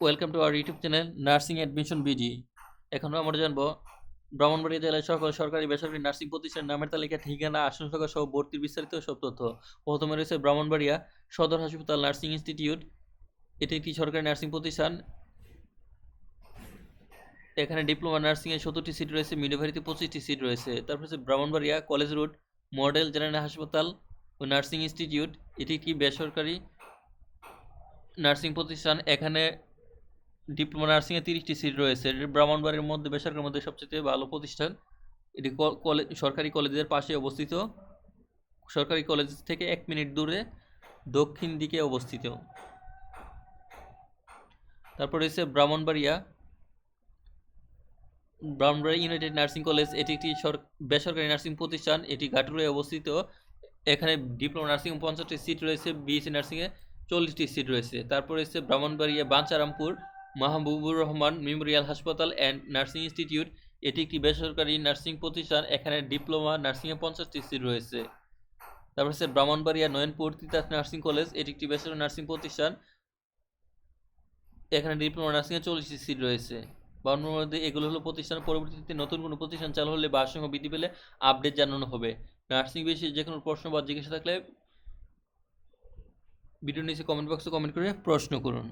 Welcome to our YouTube channel nursing admission BD এখন আমরা জানব, ব্রাহ্মণবাড়িয়া জেলায় সকল সরকারি বেসরকারি নার্সিং প্রতিষ্ঠান নামের তালিকা, ঠিকানা, আসন সংখ্যা সহ ভর্তির বিস্তারিত সব তথ্য। প্রথমে রয়েছে ব্রাহ্মণবাড়িয়া সদর হাসপাতাল নার্সিং ইনস্টিটিউট। এটি একটি সরকারি নার্সিং প্রতিষ্ঠান। এখানে ডিপ্লোমা নার্সিং এর সত্তরটি সিট রয়েছে মিডোভারিতে পঁচিশটি সিট রয়েছে। তারপর হচ্ছে Brahmanbaria college road, model general হাসপাতাল ও নার্সিং ইনস্টিটিউট। এটি একটি বেসরকারি নার্সিং প্রতিষ্ঠান। এখানে ডিপ্লোমা নার্সিংয়ে তিরিশটি সিট রয়েছে। ব্রাহ্মণবাড়ির মধ্যে বেসরকারির মধ্যে সবচেয়ে ভালো প্রতিষ্ঠান। এটি কলেজ সরকারি কলেজের পাশে অবস্থিত। সরকারি কলেজ থেকে এক মিনিট দূরে দক্ষিণ দিকে অবস্থিত। তারপর রয়েছে Brahmanbaria. Brahmanbaria united nursing college, এটি একটি সর- বেসরকারি নার্সিং প্রতিষ্ঠান। এটি ঘাটুরায় অবস্থিত। এখানে ডিপ্লোমা নার্সিং পঞ্চাশটি সিট রয়েছে। বিএসসি নার্সিংয়ে চল্লিশটি সিট রয়েছে। তারপর রয়েছে ব্রাহ্মণবাড়িয়া বাঞ্চারামপুর। মাহবুবুর রহমান মেমোরিয়াল হাসপাতাল অ্যান্ড নার্সিং ইনস্টিটিউট, এটি একটি বেসরকারি নার্সিং প্রতিষ্ঠান, এখানে ডিপ্লোমা নার্সিংয়ে পঞ্চাশটি সিট রয়েছে। তারপর হচ্ছে ব্রাহ্মণবাড়িয়া, নয়নপুর, তিতাস নার্সিং কলেজ, এটি একটি বেসরকারি নার্সিং প্রতিষ্ঠান। এখানে ডিপ্লোমা নার্সিংয়ে চল্লিশটি সিট রয়েছে। বাউন্ডারির মধ্যে এগুলো হলো প্রতিষ্ঠান, পরবর্তীতে নতুন কোনো প্রতিষ্ঠান চালু হলে বা সঙ্গে বৃদ্ধি পেলে আপডেট জানানো হবে। নার্সিং বিষয়ে যে কোনো প্রশ্ন বা জিজ্ঞাসা থাকলে ভিডিও নিচে কমেন্ট বক্সে কমেন্ট করে প্রশ্ন করুন।